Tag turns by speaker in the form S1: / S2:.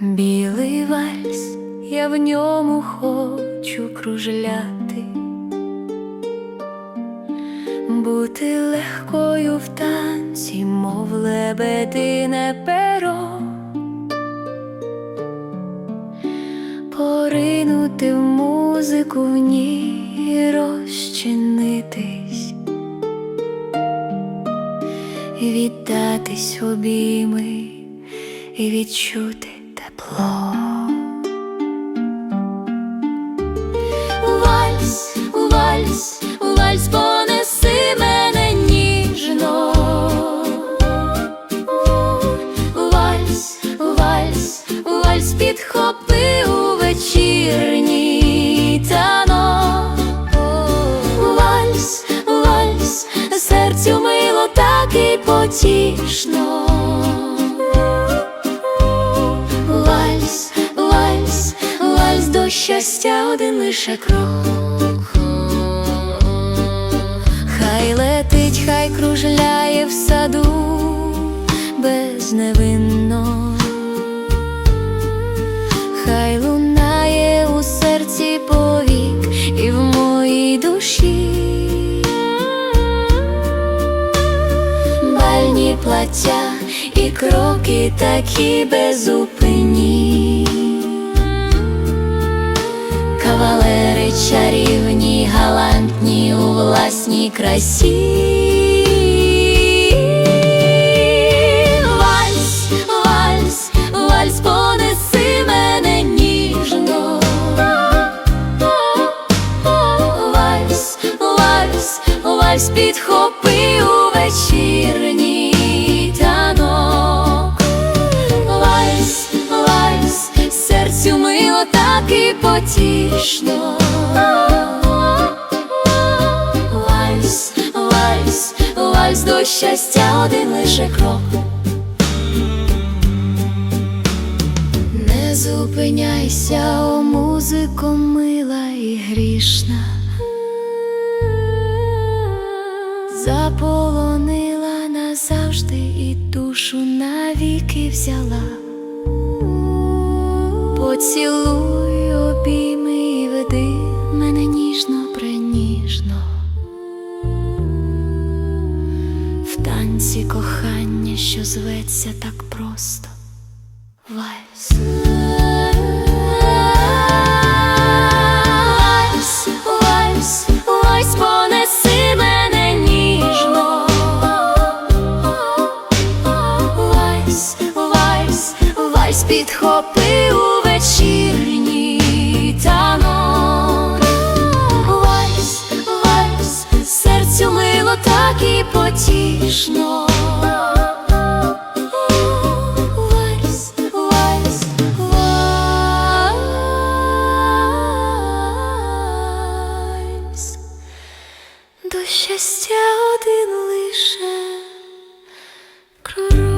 S1: Білий вальс, я в ньому хочу кружляти, бути легкою в танці, мов лебедине перо, поринути в музику в ній розчинитись, віддатись обійми і відчути тепло. Вальс, вальс, вальс, понеси мене ніжно. Вальс, вальс, вальс, підхопи і потішно. Вальс, вальс, вальс до щастя один лише крок. Хай летить, хай кружляє в саду безневинно, плаття і кроки такі безупинні. Кавалери чарівні, галантні у власній красі. Вальс, потішно. Вальс, вальс, вальс до щастя один лише крок. Не зупиняйся, о музико мила і грішна. Заполонила назавжди і душу навіки взяла. Поцілуй обійми веди мене ніжно преніжно. В танці кохання, що зветься так просто. Вальс. Вальс, вальс, вальс, понеси мене ніжно. Вальс, вальс, вальс, підхопи у було так і потішно. Вальс, вальс, До щастя один лише крок.